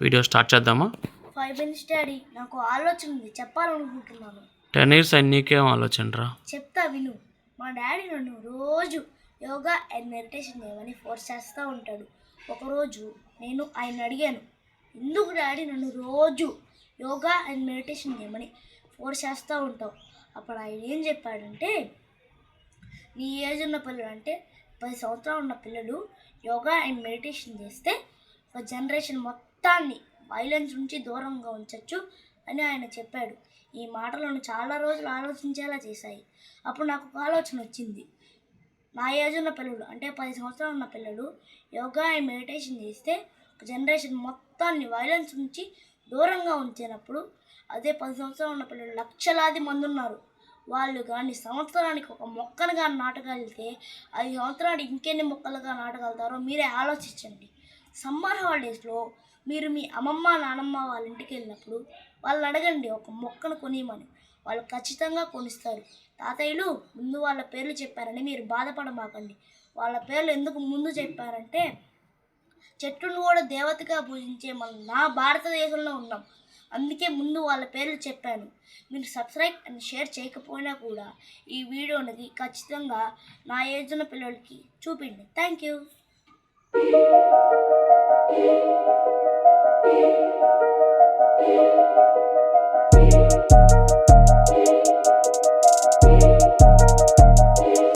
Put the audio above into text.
Video start చేద్దామా? Five minutes daddy. నాకు ఆలోచన ఉంది. చెప్పాలనుకుంటున్నాను. టెన్ ఇయర్స్ అయి నీకేం ఆలోచనరా? చెప్తా విను. మా డాడీ నన్ను రోజు యోగా అండ్ మెడిటేషన్ చేయమని ఫోర్స్ చేస్తూ ఉంటాడు. ఒకరోజు నేను ఆయన అడిగాను ఎందుకు డాడీ నన్ను రోజు యోగా అండ్ మెడిటేషన్ చేయమని ఫోర్స్ చేస్తూ ఉంటావు? అప్పుడు ఆయన ఏం చెప్పాడంటే నీ ఏజ్ ఉన్న పిల్లలు అంటే పది సంవత్సరాలు ఉన్న పిల్లలు యోగా అండ్ మెడిటేషన్ చేస్తే జనరేషన్ మొత్తాన్ని వైలెన్స్ నుంచి దూరంగా ఉంచవచ్చు అని ఆయన చెప్పాడు. ఈ మాటలను చాలా రోజులు ఆలోచించేలా చేశాయి. అప్పుడు నాకు ఒక ఆలోచన వచ్చింది. నా ఏజ్ ఉన్న పిల్లలు అంటే పది సంవత్సరాలు ఉన్న పిల్లలు యోగా అండ్ మెడిటేషన్ చేస్తే ఒక జనరేషన్ మొత్తాన్ని వైలెన్స్ నుంచి దూరంగా ఉంచినప్పుడు అదే పది సంవత్సరాలు ఉన్న పిల్లలు లక్షలాది మంది ఉన్నారు. వాళ్ళు కానీ సంవత్సరానికి ఒక మొక్కను కానీ నాటగలిగితే ఐదు సంవత్సరానికి ఇంకెన్ని మొక్కలుగా నాటగలుగుతారో మీరే ఆలోచించండి. సమ్మర్ హాలిడేస్లో మీరు మీ అమ్మమ్మ నానమ్మ వాళ్ళ ఇంటికి వెళ్ళినప్పుడు వాళ్ళు అడగండి ఒక మొక్కను కొనియమని వాళ్ళు ఖచ్చితంగా కొనిస్తారు. తాతయ్యలు ముందు వాళ్ళ పేర్లు చెప్పారని మీరు బాధపడమాకండి. వాళ్ళ పేర్లు ఎందుకు ముందు చెప్పారంటే చెట్టును కూడా దేవతగా పూజించే మనం నా భారతదేశంలో ఉన్నాం. అందుకే ముందు వాళ్ళ పేర్లు చెప్పాను. మీరు సబ్స్క్రైబ్ అండ్ షేర్ చేయకపోయినా కూడా ఈ వీడియోని ఖచ్చితంగా నా ఏజ్ ఉన్న పిల్లలకి చూపిండి థ్యాంక్ యూ E, e.